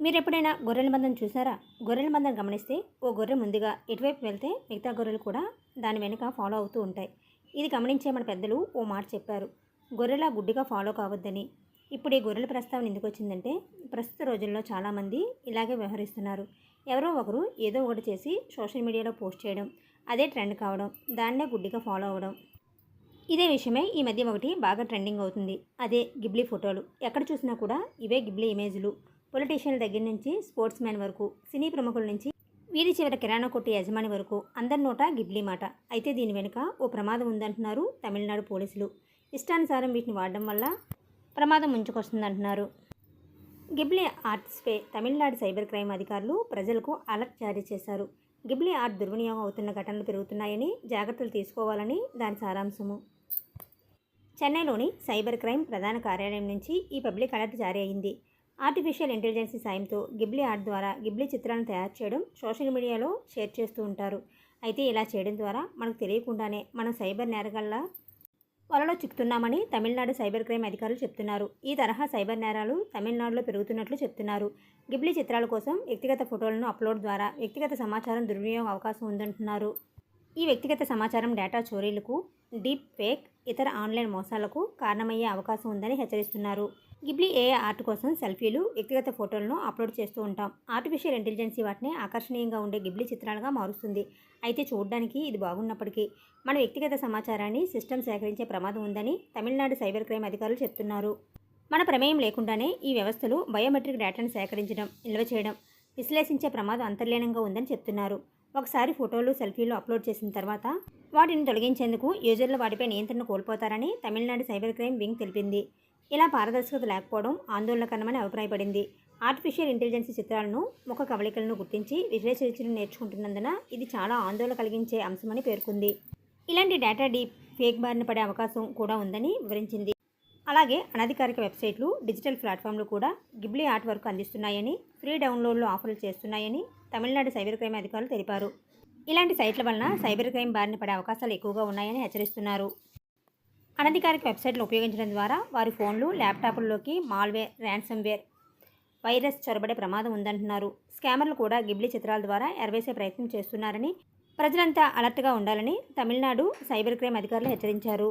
మీరు ఎప్పుడైనా గొర్రెల మందం చూసారా గొర్రెల మందను గమనిస్తే ఓ గొర్రె ముందుగా ఎటువైపు వెళ్తే మిగతా గొర్రెలు కూడా దాని వెనుక ఫాలో అవుతూ ఉంటాయి. ఇది గమనించే మన పెద్దలు ఓ మాట చెప్పారు. గొర్రెలా గుడ్డిగా ఫాలో కావద్దని. ఇప్పుడు ఈ గొర్రెల ప్రస్తావన ఎందుకు వచ్చిందంటే ప్రస్తుత రోజుల్లో చాలామంది ఇలాగే వ్యవహరిస్తున్నారు. ఎవరో ఒకరు ఏదో ఒకటి చేసి సోషల్ మీడియాలో పోస్ట్ చేయడం అదే ట్రెండ్ కావడం దాన్నే గుడ్డిగా ఫాలో అవ్వడం. ఇదే విషయమై ఈ మధ్య ఒకటి బాగా ట్రెండింగ్ అవుతుంది. అదే గిబ్లీ ఫోటోలు. ఎక్కడ చూసినా కూడా ఇవే గిబ్లీ ఇమేజ్లు. పొలిటీషియన్ల దగ్గర నుంచి స్పోర్ట్స్ మ్యాన్ వరకు సినీ ప్రముఖుల నుంచి వీధి చివర కిరాణా కొట్టు యజమాని వరకు అందరి నోట గిబ్లీ మాట. అయితే దీని వెనుక ఓ ప్రమాదం ఉందంటున్నారు తమిళనాడు పోలీసులు. ఇష్టానుసారం వీటిని వాడడం వల్ల ప్రమాదం ముంచుకొస్తుందంటున్నారు. గిబ్లీ ఆర్ట్స్పై తమిళనాడు సైబర్ క్రైమ్ అధికారులు ప్రజలకు అలర్ట్ జారీ చేశారు. గిబ్లీ ఆర్ట్ దుర్వినియోగం అవుతున్న ఘటనలు పెరుగుతున్నాయని జాగ్రత్తలు తీసుకోవాలని దాని సారాంశము. చెన్నైలోని సైబర్ క్రైమ్ ప్రధాన కార్యాలయం నుంచి ఈ పబ్లిక్ అలర్ట్ జారీ అయింది. ఆర్టిఫిషియల్ ఇంటెలిజెన్స్ సాయంతో గిబ్లీ ఆర్ట్ ద్వారా గిబ్లీ చిత్రాలను తయారు చేయడం సోషల్ మీడియాలో షేర్ చేస్తూ ఉంటారు. అయితే ఇలా చేయడం ద్వారా మనకు తెలియకుండానే మనం సైబర్ నేరగాళ్ళ వలలో చిక్కుతున్నామని తమిళనాడు సైబర్ క్రైమ్ అధికారులు చెప్తున్నారు. ఈ తరహా సైబర్ నేరాలు తమిళనాడులో పెరుగుతున్నట్లు చెప్తున్నారు. గిబ్లీ చిత్రాల కోసం వ్యక్తిగత ఫోటోలను అప్లోడ్ ద్వారా వ్యక్తిగత సమాచారం దుర్వినియోగం అవకాశం ఉందంటున్నారు. ఈ వ్యక్తిగత సమాచారం డేటా చోరీలకు డీప్ ఫేక్ ఇతర ఆన్లైన్ మోసాలకు కారణమయ్యే అవకాశం ఉందని హెచ్చరిస్తున్నారు. గిబ్లీ ఏఏ ఆర్ట్ కోసం సెల్ఫీలు వ్యక్తిగత ఫోటోలను అప్లోడ్ చేస్తూ ఉంటాం. ఆర్టిఫిషియల్ ఇంటెలిజెన్సీ వాటిని ఆకర్షణీయంగా ఉండే గిబ్లీ చిత్రాలుగా మారుస్తుంది. అయితే చూడడానికి ఇది బాగున్నప్పటికీ మన వ్యక్తిగత సమాచారాన్ని సిస్టమ్ సేకరించే ప్రమాదం ఉందని తమిళనాడు సైబర్ క్రైమ్ అధికారులు చెప్తున్నారు. మన ప్రమేయం లేకుండానే ఈ వ్యవస్థలు బయోమెట్రిక్ డేటాను సేకరించడం నిల్వ చేయడం విశ్లేషించే ప్రమాదం అంతర్లీనంగా ఉందని చెప్తున్నారు. ఒకసారి ఫోటోలు సెల్ఫీలు అప్లోడ్ చేసిన తర్వాత వాటిని తొలగించేందుకు యూజర్లు వాటిపై నియంత్రణ కోల్పోతారని తమిళనాడు సైబర్ క్రైమ్ వింగ్ తెలిపింది. ఇలా పారదర్శకత లేకపోవడం ఆందోళనకరమని అభిప్రాయపడింది. ఆర్టిఫిషియల్ ఇంటెలిజెన్స్ చిత్రాలను ముఖ కవళికలను గుర్తించి విశ్లేషించడం నేర్చుకుంటున్నందున ఇది చాలా ఆందోళన కలిగించే అంశమని పేర్కొంది. ఇలాంటి డేటా డీప్ ఫేక్ బారిన పడే అవకాశం కూడా ఉందని వివరించింది. అలాగే అనధికారిక వెబ్సైట్లు డిజిటల్ ప్లాట్ఫామ్లు కూడా గిబ్లీ ఆర్ట్ వర్క్ అందిస్తున్నాయని ఫ్రీ డౌన్లోడ్లు ఆఫర్లు చేస్తున్నాయని తమిళనాడు సైబర్ క్రైమ్ అధికారులు తెలిపారు. ఇలాంటి సైట్ల వలన సైబర్ క్రైమ్ బారిన పడే అవకాశాలు ఎక్కువగా ఉన్నాయని హెచ్చరిస్తున్నారు. అనధికారిక వెబ్సైట్లు ఉపయోగించడం ద్వారా వారి ఫోన్లు ల్యాప్టాప్లలోకి మాల్వేర్ ర్యాన్సమ్వేర్ వైరస్ చొరబడే ప్రమాదం ఉందంటున్నారు. స్కామర్లు కూడా గిబ్లీ చిత్రాల ద్వారా ఎరవేసే ప్రయత్నం చేస్తున్నారని ప్రజలంతా అలర్ట్గా ఉండాలని తమిళనాడు సైబర్ క్రైమ్ అధికారులు హెచ్చరించారు.